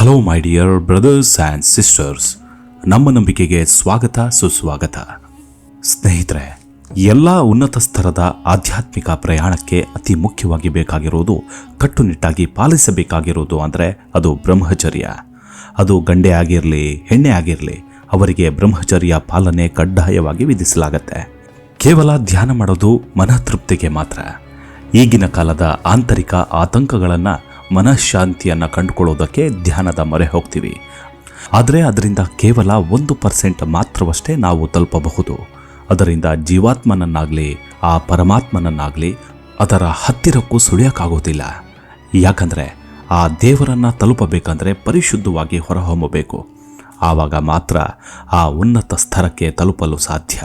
Hello my dear brothers and sisters ನಮ್ಮ ನಂಬಿಕೆಗೆ ಸ್ವಾಗತ, ಸುಸ್ವಾಗತ. ಸ್ನೇಹಿತರೆ, ಎಲ್ಲ ಉನ್ನತ ಸ್ತರದ ಆಧ್ಯಾತ್ಮಿಕ ಪ್ರಯಾಣಕ್ಕೆ ಅತಿ ಮುಖ್ಯವಾಗಿ ಬೇಕಾಗಿರುವುದು ಕಟ್ಟುನಿಟ್ಟಾಗಿ ಪಾಲಿಸಬೇಕಾಗಿರುವುದು ಅಂದರೆ ಅದು ಬ್ರಹ್ಮಚರ್ಯ. ಅದು ಗಂಡೆ ಆಗಿರಲಿ, ಹೆಣ್ಣೆ ಆಗಿರಲಿ, ಅವರಿಗೆ ಬ್ರಹ್ಮಚರ್ಯ ಪಾಲನೆ ಕಡ್ಡಾಯವಾಗಿ ವಿಧಿಸಲಾಗತ್ತೆ. ಕೇವಲ ಧ್ಯಾನ ಮಾಡೋದು ಮನತೃಪ್ತಿಗೆ ಮಾತ್ರ. ಈಗಿನ ಕಾಲದ ಆಂತರಿಕ ಆತಂಕಗಳನ್ನು ಮನಃಶಾಂತಿಯನ್ನು ಕಂಡುಕೊಳ್ಳೋದಕ್ಕೆ ಧ್ಯಾನದ ಮೊರೆ ಹೋಗ್ತೀವಿ. ಆದರೆ ಅದರಿಂದ ಕೇವಲ ಒಂದು ಪರ್ಸೆಂಟ್ ಮಾತ್ರವಷ್ಟೇ ನಾವು ತಲುಪಬಹುದು. ಅದರಿಂದ ಜೀವಾತ್ಮನನ್ನಾಗಲಿ, ಆ ಪರಮಾತ್ಮನನ್ನಾಗಲಿ ಅದರ ಹತ್ತಿರಕ್ಕೂ ಸುಳಿಯೋಕ್ಕಾಗೋದಿಲ್ಲ. ಯಾಕಂದರೆ ಆ ದೇವರನ್ನು ತಲುಪಬೇಕಂದ್ರೆ ಪರಿಶುದ್ಧವಾಗಿ ಹೊರಹೊಮ್ಮಬೇಕು. ಆವಾಗ ಮಾತ್ರ ಆ ಉನ್ನತ ಸ್ತರಕ್ಕೆ ತಲುಪಲು ಸಾಧ್ಯ.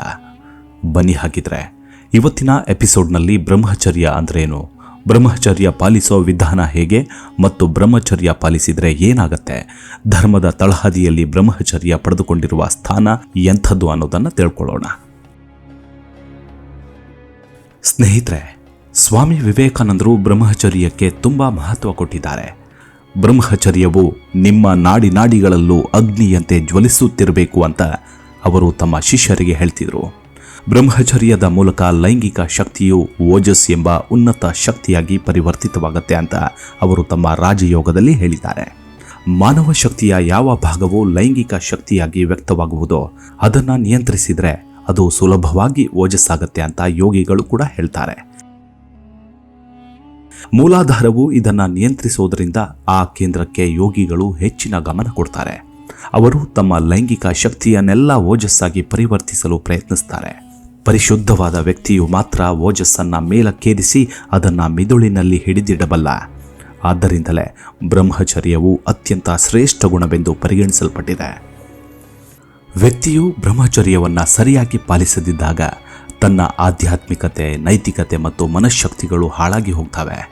ಬನ್ನಿ ಹಾಗಿದ್ರೆ, ಇವತ್ತಿನ ಎಪಿಸೋಡ್ನಲ್ಲಿ ಬ್ರಹ್ಮಚರ್ಯ ಅಂದ್ರೇನು? ಬ್ರಹ್ಮಚರ್ಯ ಪಾಲಿಸೋ ವಿಧಾನ ಹೇಗೆ ಮತ್ತು ಬ್ರಹ್ಮಚರ್ಯ ಪಾಲಿಸಿದರೆ ಏನಾಗತ್ತೆ? ಧರ್ಮದ ತಳಹದಿಯಲ್ಲಿ ಬ್ರಹ್ಮಚರ್ಯ ಪಡೆದುಕೊಂಡಿರುವ ಸ್ಥಾನ ಎಂಥದ್ದು ಅನ್ನೋದನ್ನು ತಿಳ್ಕೊಳ್ಳೋಣ. ಸ್ನೇಹಿತರೆ, ಸ್ವಾಮಿ ವಿವೇಕಾನಂದರು ಬ್ರಹ್ಮಚರ್ಯಕ್ಕೆ ತುಂಬ ಮಹತ್ವ ಕೊಟ್ಟಿದ್ದಾರೆ. ಬ್ರಹ್ಮಚರ್ಯವು ನಿಮ್ಮ ನಾಡಿ ನಾಡಿಗಳಲ್ಲೂ ಅಗ್ನಿಯಂತೆ ಜ್ವಲಿಸುತ್ತಿರಬೇಕು ಅಂತ ಅವರು ತಮ್ಮ ಶಿಷ್ಯರಿಗೆ ಹೇಳ್ತಿದ್ರು. ಬ್ರಹ್ಮಚರ್ಯದ ಮೂಲಕ ಲೈಂಗಿಕ ಶಕ್ತಿಯು ಓಜಸ್ ಎಂಬ ಉನ್ನತ ಶಕ್ತಿಯಾಗಿ ಪರಿವರ್ತಿತವಾಗುತ್ತೆ ಅಂತ ಅವರು ತಮ್ಮ ರಾಜಯೋಗದಲ್ಲಿ ಹೇಳಿದ್ದಾರೆ. ಮಾನವ ಶಕ್ತಿಯ ಯಾವ ಭಾಗವು ಲೈಂಗಿಕ ಶಕ್ತಿಯಾಗಿ ವ್ಯಕ್ತವಾಗುವುದೋ ಅದನ್ನು ನಿಯಂತ್ರಿಸಿದರೆ ಅದು ಸುಲಭವಾಗಿ ಓಜಸ್ಸಾಗತ್ತೆ ಅಂತ ಯೋಗಿಗಳು ಕೂಡ ಹೇಳ್ತಾರೆ. ಮೂಲಾಧಾರವು ಇದನ್ನು ನಿಯಂತ್ರಿಸುವುದರಿಂದ ಆ ಕೇಂದ್ರಕ್ಕೆ ಯೋಗಿಗಳು ಹೆಚ್ಚಿನ ಗಮನ ಕೊಡ್ತಾರೆ. ಅವರು ತಮ್ಮ ಲೈಂಗಿಕ ಶಕ್ತಿಯನ್ನೆಲ್ಲ ಓಜಸ್ಸಾಗಿ ಪರಿವರ್ತಿಸಲು ಪ್ರಯತ್ನಿಸ್ತಾರೆ. ಪರಿಶುದ್ಧವಾದ ವ್ಯಕ್ತಿಯು ಮಾತ್ರ ಓಜಸ್ಸನ್ನು ಮೇಲಕ್ಕೇರಿಸಿ ಅದನ್ನು ಮಿದುಳಿನಲ್ಲಿ ಹಿಡಿದಿಡಬಲ್ಲ. ಆದ್ದರಿಂದಲೇ ಬ್ರಹ್ಮಚರ್ಯವು ಅತ್ಯಂತ ಶ್ರೇಷ್ಠ ಗುಣವೆಂದು ಪರಿಗಣಿಸಲ್ಪಟ್ಟಿದೆ. ವ್ಯಕ್ತಿಯು ಬ್ರಹ್ಮಚರ್ಯವನ್ನು ಸರಿಯಾಗಿ ಪಾಲಿಸದಿದ್ದಾಗ ತನ್ನ ಆಧ್ಯಾತ್ಮಿಕತೆ, ನೈತಿಕತೆ ಮತ್ತು ಮನಃಶಕ್ತಿಗಳು ಹಾಳಾಗಿ ಹೋಗ್ತವೆ.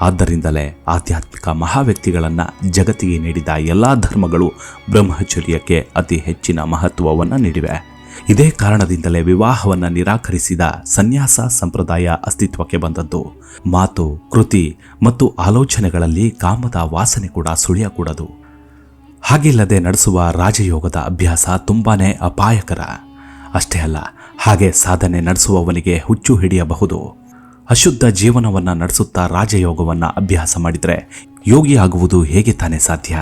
ಆದ್ದರಿಂದಲೇ ಆಧ್ಯಾತ್ಮಿಕ ಮಹಾವ್ಯಕ್ತಿಗಳನ್ನು ಜಗತ್ತಿಗೆ ನೀಡಿದ ಎಲ್ಲ ಧರ್ಮಗಳು ಬ್ರಹ್ಮಚರ್ಯಕ್ಕೆ ಅತಿ ಹೆಚ್ಚಿನ ಮಹತ್ವವನ್ನು ನೀಡಿವೆ. ಇದೇ ಕಾರಣದಿಂದಲೇ ವಿವಾಹವನ್ನು ನಿರಾಕರಿಸಿದ ಸನ್ಯಾಸ ಸಂಪ್ರದಾಯ ಅಸ್ತಿತ್ವಕ್ಕೆ ಬಂದದ್ದು. ಮಾತು, ಕೃತಿ ಮತ್ತು ಆಲೋಚನೆಗಳಲ್ಲಿ ಕಾಮದ ವಾಸನೆ ಕೂಡ ಸುಳಿಯಕೂಡದು. ಹಾಗಿಲ್ಲದೆ ನಡೆಸುವ ರಾಜಯೋಗದ ಅಭ್ಯಾಸ ತುಂಬಾನೇ ಅಪಾಯಕರ. ಅಷ್ಟೇ ಅಲ್ಲ, ಹಾಗೆ ಸಾಧನೆ ನಡೆಸುವವನಿಗೆ ಹುಚ್ಚು ಹಿಡಿಯಬಹುದು. ಅಶುದ್ಧ ಜೀವನವನ್ನು ನಡೆಸುತ್ತಾ ರಾಜಯೋಗವನ್ನು ಅಭ್ಯಾಸ ಮಾಡಿದರೆ ಯೋಗಿ ಆಗುವುದು ಹೇಗೆ ತಾನೇ ಸಾಧ್ಯ?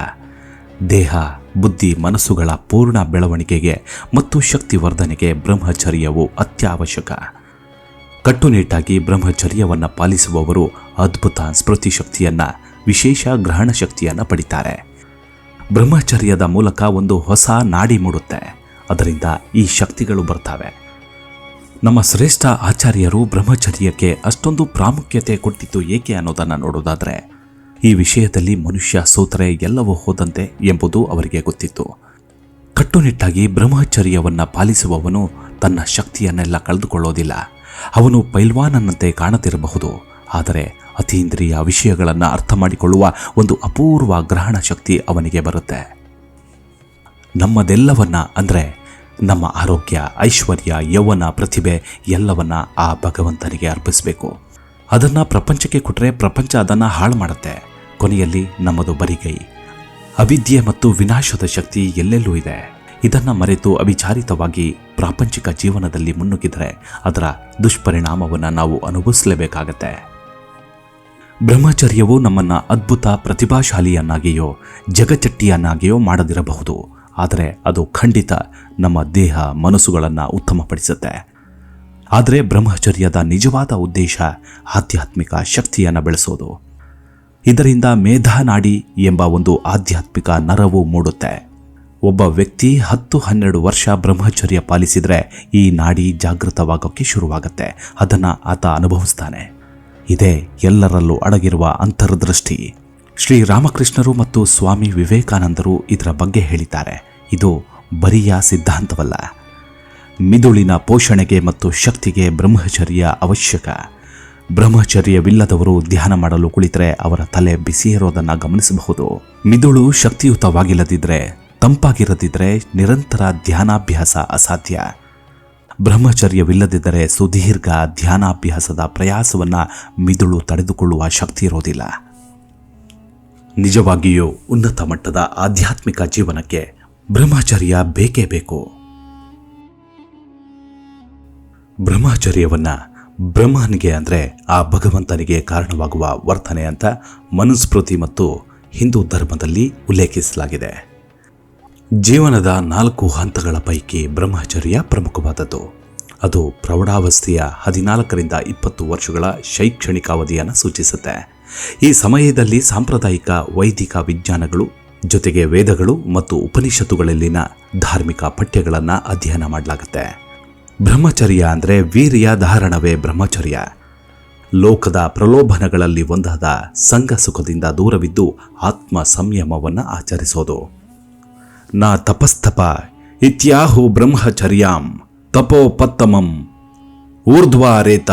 ದೇಹ ಬುದ್ಧಿ ಮನಸ್ಸುಗಳ ಪೂರ್ಣ ಬೆಳವಣಿಗೆಗೆ ಮತ್ತು ಶಕ್ತಿ ವರ್ಧನೆಗೆ ಬ್ರಹ್ಮಚರ್ಯವು ಅತ್ಯವಶ್ಯಕ. ಕಟ್ಟುನಿಟ್ಟಾಗಿ ಬ್ರಹ್ಮಚರ್ಯವನ್ನು ಪಾಲಿಸುವವರು ಅದ್ಭುತ ಸ್ಮೃತಿ ಶಕ್ತಿಯನ್ನು ವಿಶೇಷ ಗ್ರಹಣ ಶಕ್ತಿಯನ್ನು ಪಡಿತಾರೆ. ಬ್ರಹ್ಮಚರ್ಯದ ಮೂಲಕ ಒಂದು ಹೊಸ ನಾಡಿ ಮೂಡುತ್ತೆ. ಅದರಿಂದ ಈ ಶಕ್ತಿಗಳು ಬರ್ತವೆ. ನಮ್ಮ ಶ್ರೇಷ್ಠ ಆಚಾರ್ಯರು ಬ್ರಹ್ಮಚರ್ಯಕ್ಕೆ ಅಷ್ಟೊಂದು ಪ್ರಾಮುಖ್ಯತೆ ಕೊಟ್ಟಿದ್ದು ಏಕೆ ಅನ್ನೋದನ್ನು ನೋಡೋದಾದರೆ ಈ ವಿಷಯದಲ್ಲಿ ಮನುಷ್ಯ ಸೋತರೆ ಎಲ್ಲವೂ ಹೋದಂತೆ ಎಂಬುದು ಅವರಿಗೆ ಗೊತ್ತಿತ್ತು. ಕಟ್ಟುನಿಟ್ಟಾಗಿ ಬ್ರಹ್ಮಚರ್ಯವನ್ನು ಪಾಲಿಸುವವನು ತನ್ನ ಶಕ್ತಿಯನ್ನೆಲ್ಲ ಕಳೆದುಕೊಳ್ಳೋದಿಲ್ಲ. ಅವನು ಪೈಲ್ವಾನನಂತೆ ಕಾಣುತ್ತಿರಬಹುದು ಆದರೆ ಅತೀಂದ್ರಿಯ ವಿಷಯಗಳನ್ನು ಅರ್ಥ ಮಾಡಿಕೊಳ್ಳುವ ಒಂದು ಅಪೂರ್ವ ಗ್ರಹಣ ಶಕ್ತಿ ಅವನಿಗೆ ಬರುತ್ತೆ. ನಮ್ಮದೆಲ್ಲವನ್ನ ಅಂದರೆ ನಮ್ಮ ಆರೋಗ್ಯ, ಐಶ್ವರ್ಯ, ಯೌವನ ಪ್ರತಿಭೆ ಎಲ್ಲವನ್ನ ಆ ಭಗವಂತನಿಗೆ ಅರ್ಪಿಸಬೇಕು. ಅದನ್ನು ಪ್ರಪಂಚಕ್ಕೆ ಕೊಟ್ಟರೆ ಪ್ರಪಂಚ ಅದನ್ನು ಹಾಳು ಮಾಡುತ್ತೆ. ಕೊನೆಯಲ್ಲಿ ನಮ್ಮದು ಬರಿಗೈ ಅವಿದ್ಯೆ ಮತ್ತು ವಿನಾಶದ ಶಕ್ತಿ ಎಲ್ಲೆಲ್ಲೂ ಇದೆ. ಇದನ್ನು ಮರೆತು ಅವಿಚಾರಿತವಾಗಿ ಪ್ರಾಪಂಚಿಕ ಜೀವನದಲ್ಲಿ ಮುನ್ನುಗ್ಗಿದರೆ ಅದರ ದುಷ್ಪರಿಣಾಮವನ್ನು ನಾವು ಅನುಭವಿಸಲೇಬೇಕಾಗತ್ತೆ. ಬ್ರಹ್ಮಚರ್ಯವು ನಮ್ಮನ್ನ ಅದ್ಭುತ ಪ್ರತಿಭಾಶಾಲಿಯನ್ನಾಗಿಯೋ ಜಗಚಟ್ಟಿಯನ್ನಾಗಿಯೋ ಮಾಡದಿರಬಹುದು. ಆದರೆ ಅದು ಖಂಡಿತ ನಮ್ಮ ದೇಹ ಮನಸ್ಸುಗಳನ್ನು ಉತ್ತಮಪಡಿಸುತ್ತೆ. ಆದರೆ ಬ್ರಹ್ಮಚರ್ಯದ ನಿಜವಾದ ಉದ್ದೇಶ ಆಧ್ಯಾತ್ಮಿಕ ಶಕ್ತಿಯನ್ನು ಬೆಳೆಸೋದು. ಇದರಿಂದ ಮೇಧಾನಾಡಿ ಎಂಬ ಒಂದು ಆಧ್ಯಾತ್ಮಿಕ ನರವು ಮೂಡುತ್ತೆ. ಒಬ್ಬ ವ್ಯಕ್ತಿ ಹತ್ತು ಹನ್ನೆರಡು ವರ್ಷ ಬ್ರಹ್ಮಚರ್ಯ ಪಾಲಿಸಿದರೆ ಈ ನಾಡಿ ಜಾಗೃತವಾಗೋಕ್ಕೆ ಶುರುವಾಗುತ್ತೆ. ಅದನ್ನು ಆತ ಅನುಭವಿಸ್ತಾನೆ. ಇದೇ ಎಲ್ಲರಲ್ಲೂ ಅಡಗಿರುವ ಅಂತರ್ದೃಷ್ಟಿ. ಶ್ರೀ ರಾಮಕೃಷ್ಣರು ಮತ್ತು ಸ್ವಾಮಿ ವಿವೇಕಾನಂದರು ಇದರ ಬಗ್ಗೆ ಹೇಳಿದ್ದಾರೆ. ಇದು ಬರಿಯ ಸಿದ್ಧಾಂತವಲ್ಲ. ಮಿದುಳಿನ ಪೋಷಣೆಗೆ ಮತ್ತು ಶಕ್ತಿಗೆ ಬ್ರಹ್ಮಚರ್ಯ ಅವಶ್ಯಕ. ಬ್ರಹ್ಮಚರ್ಯವಿಲ್ಲದವರು ಧ್ಯಾನ ಮಾಡಲು ಕುಳಿತರೆ ಅವರ ತಲೆ ಬಿಸಿ ಇರೋದನ್ನು ಗಮನಿಸಬಹುದು. ಮಿದುಳು ಶಕ್ತಿಯುತವಾಗಿಲ್ಲದಿದ್ದರೆ ತಂಪಾಗಿರದಿದ್ರೆ ನಿರಂತರ ಧ್ಯಾನಾಭ್ಯಾಸ ಅಸಾಧ್ಯ. ಬ್ರಹ್ಮಚರ್ಯವಿಲ್ಲದಿದ್ದರೆ ಸುದೀರ್ಘ ಧ್ಯಾನಾಭ್ಯಾಸದ ಪ್ರಯಾಸವನ್ನು ಮಿದುಳು ತಡೆದುಕೊಳ್ಳುವ ಶಕ್ತಿ ಇರೋದಿಲ್ಲ. ನಿಜವಾಗಿಯೂ ಉನ್ನತ ಮಟ್ಟದ ಆಧ್ಯಾತ್ಮಿಕ ಜೀವನಕ್ಕೆ ಬ್ರಹ್ಮಚರ್ಯ ಬೇಕೇ ಬೇಕು. ಬ್ರಹ್ಮಚರ್ಯವನ್ನ ಬ್ರಹ್ಮನಿಗೆ ಅಂದರೆ ಆ ಭಗವಂತನಿಗೆ ಕಾರಣವಾಗುವ ವರ್ತನೆ ಅಂತ ಮನುಸ್ಮೃತಿ ಮತ್ತು ಹಿಂದೂ ಧರ್ಮದಲ್ಲಿ ಉಲ್ಲೇಖಿಸಲಾಗಿದೆ. ಜೀವನದ ನಾಲ್ಕು ಹಂತಗಳ ಪೈಕಿ ಬ್ರಹ್ಮಚರ್ಯ ಪ್ರಮುಖವಾದದ್ದು. ಅದು ಪ್ರೌಢಾವಸ್ಥೆಯ ಹದಿನಾಲ್ಕರಿಂದ ಇಪ್ಪತ್ತು ವರ್ಷಗಳ ಶೈಕ್ಷಣಿಕ ಅವಧಿಯನ್ನು ಸೂಚಿಸುತ್ತೆ. ಈ ಸಮಯದಲ್ಲಿ ಸಾಂಪ್ರದಾಯಿಕ ವೈದಿಕ ವಿಜ್ಞಾನಗಳು, ಜೊತೆಗೆ ವೇದಗಳು ಮತ್ತು ಉಪನಿಷತ್ತುಗಳಲ್ಲಿನ ಧಾರ್ಮಿಕ ಪಠ್ಯಗಳನ್ನು ಅಧ್ಯಯನ ಮಾಡಲಾಗುತ್ತೆ. ಬ್ರಹ್ಮಚರ್ಯ ಅಂದರೆ ವೀರ್ಯ ಧಾರಣವೇ ಬ್ರಹ್ಮಚರ್ಯ. ಲೋಕದ ಪ್ರಲೋಭನಗಳಲ್ಲಿ ಒಂದಾದ ಸಂಘ ಸುಖದಿಂದ ದೂರವಿದ್ದು ಆತ್ಮ ಸಂಯಮವನ್ನು ಆಚರಿಸೋದು. ನಾ ತಪಸ್ತಪ ಇತ್ಯಾಹು ಬ್ರಹ್ಮಚರ್ಯಾಂ ತಪೋಪತ್ತಮಂ ಊರ್ಧ್ವಾರೇತ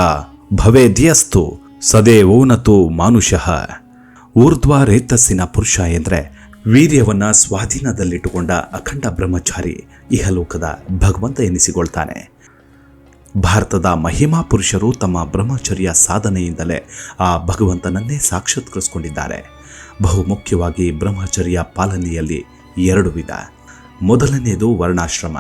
ಭವೇದ್ಯಸ್ತು ಓನತು ಮಾನುಷಃ. ಊರ್ಧ್ವಾರೇತಸ್ಸಿನ ಪುರುಷ ಎಂದರೆ ವೀರ್ಯವನ್ನು ಸ್ವಾಧೀನದಲ್ಲಿಟ್ಟುಕೊಂಡ ಅಖಂಡ ಬ್ರಹ್ಮಚಾರಿ ಇಹಲೋಕದ ಭಗವಂತ ಎನಿಸಿಕೊಳ್ತಾನೆ. ಭಾರತದ ಮಹಿಮಾ ಪುರುಷರು ತಮ್ಮ ಬ್ರಹ್ಮಚರ್ಯ ಸಾಧನೆಯಿಂದಲೇ ಆ ಭಗವಂತನನ್ನೇ ಸಾಕ್ಷಾತ್ಕರಿಸಿಕೊಂಡಿದ್ದಾರೆ. ಬಹುಮುಖ್ಯವಾಗಿ ಬ್ರಹ್ಮಚರ್ಯ ಪಾಲನೆಯಲ್ಲಿ ಎರಡು ವಿಧ. ಮೊದಲನೆಯದು ವರ್ಣಾಶ್ರಮ.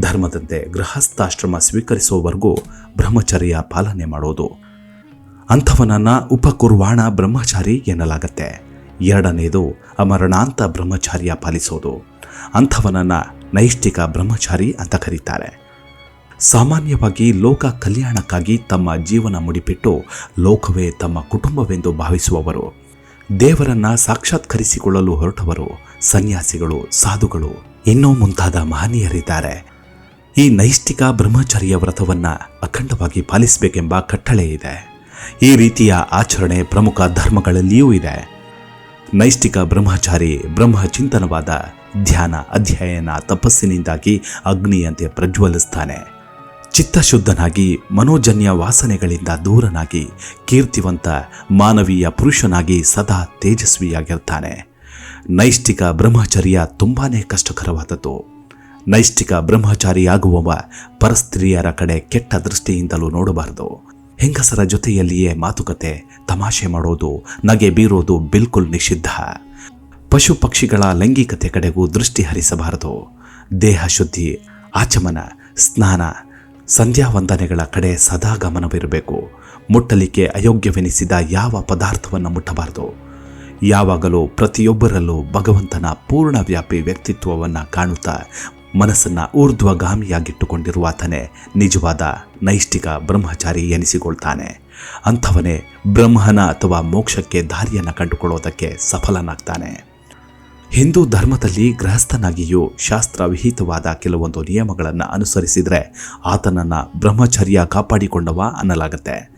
ಧರ್ಮದಂತೆ ಗೃಹಸ್ಥಾಶ್ರಮ ಸ್ವೀಕರಿಸುವವರೆಗೂ ಬ್ರಹ್ಮಚರ್ಯ ಪಾಲನೆ ಮಾಡೋದು. ಅಂಥವನನ್ನ ಉಪಕುರ್ವಾಣ ಬ್ರಹ್ಮಚಾರಿ ಎನ್ನಲಾಗತ್ತೆ. ಎರಡನೆಯದು ಅಮರಣಾಂತ ಬ್ರಹ್ಮಚಾರ್ಯ ಪಾಲಿಸೋದು. ಅಂಥವನನ್ನ ನೈಷ್ಠಿಕ ಬ್ರಹ್ಮಚಾರಿ ಅಂತ ಕರೀತಾರೆ. ಸಾಮಾನ್ಯವಾಗಿ ಲೋಕ ಕಲ್ಯಾಣಕ್ಕಾಗಿ ತಮ್ಮ ಜೀವನ ಮುಡಿಪಿಟ್ಟು ಲೋಕವೇ ತಮ್ಮ ಕುಟುಂಬವೆಂದು ಭಾವಿಸುವವರು. ದೇವರನ್ನ ಸಾಕ್ಷಾತ್ಕರಿಸಿಕೊಳ್ಳಲು ಹೊರಟವರು, ಸನ್ಯಾಸಿಗಳು, ಸಾಧುಗಳು, ಇನ್ನೂ ಮುಂತಾದ ಮಹನೀಯರಿದ್ದಾರೆ. ಈ ನೈಷ್ಠಿಕ ಬ್ರಹ್ಮಚರ್ಯ ವ್ರತವನ್ನು ಅಖಂಡವಾಗಿ ಪಾಲಿಸಬೇಕೆಂಬ ಕಟ್ಟಳೆ ಇದೆ. ಈ ರೀತಿಯ ಆಚರಣೆ ಪ್ರಮುಖ ಧರ್ಮಗಳಲ್ಲಿಯೂ ಇದೆ. ನೈಷ್ಠಿಕ ಬ್ರಹ್ಮಚಾರಿ, ಬ್ರಹ್ಮಚಿಂತನವಾದ ಧ್ಯಾನ ಅಧ್ಯಯನ ತಪಸ್ಸಿನಿಂದಾಗಿ ಅಗ್ನಿಯಂತೆ ಪ್ರಜ್ವಲಿಸ್ತಾನೆ. ಚಿತ್ತಶುದ್ಧನಾಗಿ ಮನೋಜನ್ಯ ವಾಸನೆಗಳಿಂದ ದೂರನಾಗಿ ಕೀರ್ತಿವಂತ ಮಾನವೀಯ ಪುರುಷನಾಗಿ ಸದಾ ತೇಜಸ್ವಿಯಾಗಿರ್ತಾನೆ. ನೈಷ್ಠಿಕ ಬ್ರಹ್ಮಚರ್ಯ ತುಂಬಾನೇ ಕಷ್ಟಕರವಾದದ್ದು. ನೈಷ್ಠಿಕ ಬ್ರಹ್ಮಚಾರಿಯಾಗುವವ ಪರಸ್ತ್ರೀಯರ ಕಡೆ ಕೆಟ್ಟ ದೃಷ್ಟಿಯಿಂದಲೂ ನೋಡಬಾರದು. ಹೆಂಗಸರ ಜೊತೆಯಲ್ಲಿಯೇ ಮಾತುಕತೆ, ತಮಾಷೆ ಮಾಡೋದು, ನಗೆ ಬೀರೋದು ಬಿಲ್ಕುಲ್ ನಿಷಿದ್ಧ. ಪಶು ಪಕ್ಷಿಗಳ ಲೈಂಗಿಕತೆ ಕಡೆಗೂ ದೃಷ್ಟಿ ಹರಿಸಬಾರದು. ದೇಹ ಶುದ್ಧಿ, ಆಚಮನ, ಸ್ನಾನ ಸಂಧ್ಯಾ ವಂದನೆಗಳ ಕಡೆ ಸದಾ ಗಮನವಿರಬೇಕು ಮುಟ್ಟಲಿಕ್ಕೆ ಅಯೋಗ್ಯವೆನಿಸಿದ ಯಾವ ಪದಾರ್ಥವನ್ನು ಮುಟ್ಟಬಾರದು. ಯಾವಾಗಲೂ ಪ್ರತಿಯೊಬ್ಬರಲ್ಲೂ ಭಗವಂತನ ಪೂರ್ಣ ವ್ಯಾಪಿ ವ್ಯಕ್ತಿತ್ವವನ್ನು ಕಾಣುತ್ತಾ ಮನಸ್ಸನ್ನು ಊರ್ಧ್ವಗಾಮಿಯಾಗಿಟ್ಟುಕೊಂಡಿರುವ ಆತನೇ ನಿಜವಾದ ನೈಷ್ಠಿಕ ಬ್ರಹ್ಮಚಾರಿ ಎನಿಸಿಕೊಳ್ತಾನೆ. ಅಂಥವನೇ ಬ್ರಹ್ಮನ ಅಥವಾ ಮೋಕ್ಷಕ್ಕೆ ದಾರಿಯನ್ನು ಕಂಡುಕೊಳ್ಳೋದಕ್ಕೆ ಸಫಲನಾಗ್ತಾನೆ. ಹಿಂದೂ ಧರ್ಮದಲ್ಲಿ ಗೃಹಸ್ಥನಾಗಿಯೂ ಶಾಸ್ತ್ರ ವಿಹಿತವಾದ ಕೆಲವೊಂದು ನಿಯಮಗಳನ್ನು ಅನುಸರಿಸಿದರೆ ಆತನನ್ನು ಬ್ರಹ್ಮಚರ್ಯ ಕಾಪಾಡಿಕೊಂಡವ ಅನ್ನಲಾಗುತ್ತೆ.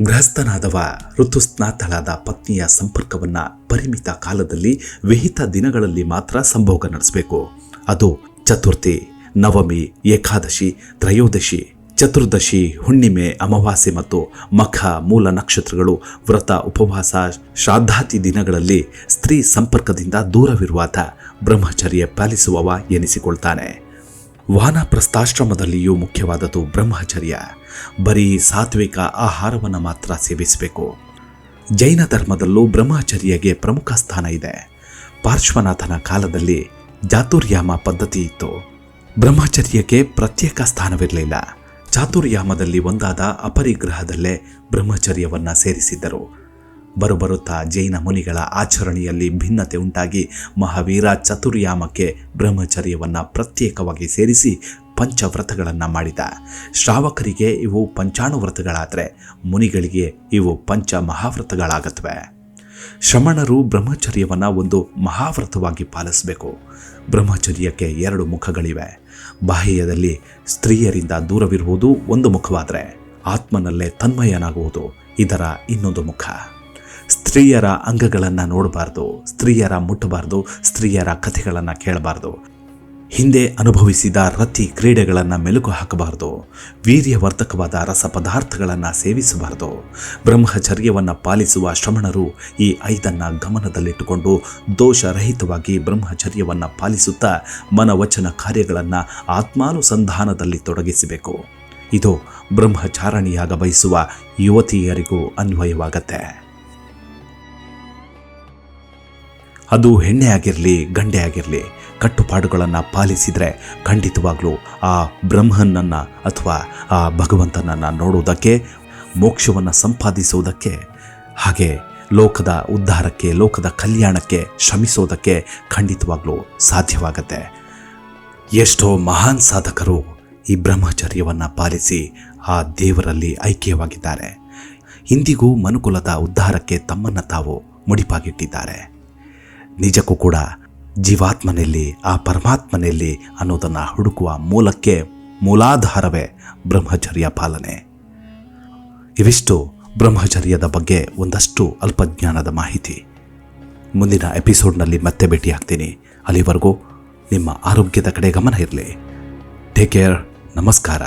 ಗೃಹಸ್ಥನಾದವ ಋತುಸ್ನಾತಳಾದ ಪತ್ನಿಯ ಸಂಪರ್ಕವನ್ನು ಪರಿಮಿತ ಕಾಲದಲ್ಲಿ ವಿಹಿತ ದಿನಗಳಲ್ಲಿ ಮಾತ್ರ ಸಂಭೋಗ ನಡೆಸಬೇಕು. ಅದು ಚತುರ್ಥಿ, ನವಮಿ, ಏಕಾದಶಿ, ತ್ರಯೋದಶಿ ಚತುರ್ದಶಿ, ಹುಣ್ಣಿಮೆ, ಅಮಾವಾಸ್ಯೆ ಮತ್ತು ಮಖ ಮೂಲ ನಕ್ಷತ್ರಗಳು ವ್ರತ, ಉಪವಾಸ ಶ್ರಾದ್ದಾತಿ ದಿನಗಳಲ್ಲಿ ಸ್ತ್ರೀ ಸಂಪರ್ಕದಿಂದ ದೂರವಿರುವಾತ ಬ್ರಹ್ಮಚರ್ಯ ಪಾಲಿಸುವವ ಎನಿಸಿಕೊಳ್ತಾನೆ. ವಾನಪ್ರಸ್ಥಾಶ್ರಮದಲ್ಲಿಯೂ ಮುಖ್ಯವಾದದ್ದು ಬ್ರಹ್ಮಚರ್ಯ. ಬರೀ ಸಾತ್ವಿಕ ಆಹಾರವನ್ನು ಮಾತ್ರ ಸೇವಿಸಬೇಕು. ಜೈನ ಧರ್ಮದಲ್ಲೂ ಬ್ರಹ್ಮಚರ್ಯಗೆ ಪ್ರಮುಖ ಸ್ಥಾನ ಇದೆ. ಪಾರ್ಶ್ವನಾಥನ ಕಾಲದಲ್ಲಿ ಜಾತುರ್ಯಾಮ ಪದ್ಧತಿ ಇತ್ತು. ಬ್ರಹ್ಮಚರ್ಯಕ್ಕೆ ಪ್ರತ್ಯೇಕ ಸ್ಥಾನವಿರಲಿಲ್ಲ. ಚಾತುರ್ಯಾಮದಲ್ಲಿ ಒಂದಾದ ಅಪರಿಗ್ರಹದಲ್ಲೇ ಬ್ರಹ್ಮಚರ್ಯವನ್ನು ಸೇರಿಸಿದ್ದರು. ಬರುಬರುತ್ತಾ ಜೈನ ಮುನಿಗಳ ಆಚರಣೆಯಲ್ಲಿ ಭಿನ್ನತೆ ಉಂಟಾಗಿ ಮಹಾವೀರ ಚತುರ್ಯಾಮಕ್ಕೆ ಬ್ರಹ್ಮಚರ್ಯವನ್ನು ಪ್ರತ್ಯೇಕವಾಗಿ ಸೇರಿಸಿ ಪಂಚವ್ರತಗಳನ್ನು ಮಾಡಿದ. ಶ್ರಾವಕರಿಗೆ ಇವು ಪಂಚಾಣು ವ್ರತಗಳಾದರೆ ಮುನಿಗಳಿಗೆ ಇವು ಪಂಚ ಮಹಾವ್ರತಗಳಾಗತ್ವೆ ಶ್ರಮಣರು ಬ್ರಹ್ಮಚರ್ಯವನ್ನು ಒಂದು ಮಹಾವ್ರತವಾಗಿ ಪಾಲಿಸಬೇಕು. ಬ್ರಹ್ಮಚರ್ಯಕ್ಕೆ ಎರಡು ಮುಖಗಳಿವೆ. ಬಾಹ್ಯದಲ್ಲಿ ಸ್ತ್ರೀಯರಿಂದ ದೂರವಿರುವುದು ಒಂದು ಮುಖವಾದರೆ, ಆತ್ಮನಲ್ಲೇ ತನ್ಮಯನಾಗುವುದು ಇದರ ಇನ್ನೊಂದು ಮುಖ. ಸ್ತ್ರೀಯರ ಅಂಗಗಳನ್ನು ನೋಡಬಾರ್ದು, ಸ್ತ್ರೀಯರ ಮುಟ್ಟಬಾರ್ದು, ಸ್ತ್ರೀಯರ ಕಥೆಗಳನ್ನು ಕೇಳಬಾರ್ದು. ಹಿಂದೆ ಅನುಭವಿಸಿದ ರತಿ ಕ್ರೀಡೆಗಳನ್ನು ಮೆಲುಕು ಹಾಕಬಾರದು, ವೀರ್ಯವರ್ಧಕವಾದ ರಸ ಪದಾರ್ಥಗಳನ್ನು ಸೇವಿಸಬಾರದು. ಬ್ರಹ್ಮಚರ್ಯವನ್ನು ಪಾಲಿಸುವ ಶ್ರಮಣರು ಈ ಐದನ್ನು ಗಮನದಲ್ಲಿಟ್ಟುಕೊಂಡು ದೋಷರಹಿತವಾಗಿ ಬ್ರಹ್ಮಚರ್ಯವನ್ನು ಪಾಲಿಸುತ್ತಾ ಮನವಚನ ಕಾರ್ಯಗಳನ್ನು ಆತ್ಮಾನುಸಂಧಾನದಲ್ಲಿ ತೊಡಗಿಸಬೇಕು. ಇದು ಬ್ರಹ್ಮಚಾರಣಿಯಾಗ ಬಯಸುವ ಯುವತಿಯರಿಗೂ ಅನ್ವಯವಾಗತ್ತೆ. ಅದು ಹೆಣ್ಣೆ ಆಗಿರಲಿ, ಗಂಡೆ ಆಗಿರಲಿ, ಕಟ್ಟುಪಾಡುಗಳನ್ನು ಪಾಲಿಸಿದರೆ ಖಂಡಿತವಾಗಲೂ ಆ ಬ್ರಹ್ಮನನ್ನು ಅಥವಾ ಆ ಭಗವಂತನನ್ನು ನೋಡೋದಕ್ಕೆ ಮೋಕ್ಷವನ್ನು ಸಂಪಾದಿಸೋದಕ್ಕೆ ಹಾಗೆ ಲೋಕದ ಉದ್ಧಾರಕ್ಕೆ, ಲೋಕದ ಕಲ್ಯಾಣಕ್ಕೆ ಶ್ರಮಿಸೋದಕ್ಕೆ ಖಂಡಿತವಾಗಲೂ ಸಾಧ್ಯವಾಗತ್ತೆ. ಎಷ್ಟೋ ಮಹಾನ್ ಸಾಧಕರು ಈ ಬ್ರಹ್ಮಚರ್ಯವನ್ನು ಪಾಲಿಸಿ ಆ ದೇವರಲ್ಲಿ ಐಕ್ಯವಾಗಿದ್ದಾರೆ. ಇಂದಿಗೂ ಮನುಕುಲದ ಉದ್ಧಾರಕ್ಕೆ ತಮ್ಮನ್ನು ತಾವು ಮುಡಿಪಾಗಿಟ್ಟಿದ್ದಾರೆ. ನಿಜಕ್ಕೂ ಕೂಡ ಜೀವಾತ್ಮನಲ್ಲಿ, ಆ ಪರಮಾತ್ಮನಲ್ಲಿ ಅನ್ನೋದನ್ನು ಹುಡುಕುವ ಮೂಲಕ್ಕೆ ಮೂಲಾಧಾರವೇ ಬ್ರಹ್ಮಚರ್ಯ ಪಾಲನೆ. ಇವಿಷ್ಟು ಬ್ರಹ್ಮಚರ್ಯದ ಬಗ್ಗೆ ಒಂದಷ್ಟು ಅಲ್ಪಜ್ಞಾನದ ಮಾಹಿತಿ. ಮುಂದಿನ ಎಪಿಸೋಡ್ನಲ್ಲಿ ಮತ್ತೆ ಭೇಟಿಯಾಗ್ತೀನಿ ಅಲ್ಲಿವರೆಗೂ ನಿಮ್ಮ ಆರೋಗ್ಯದ ಕಡೆ ಗಮನ ಇರಲಿ. Take care. ನಮಸ್ಕಾರ.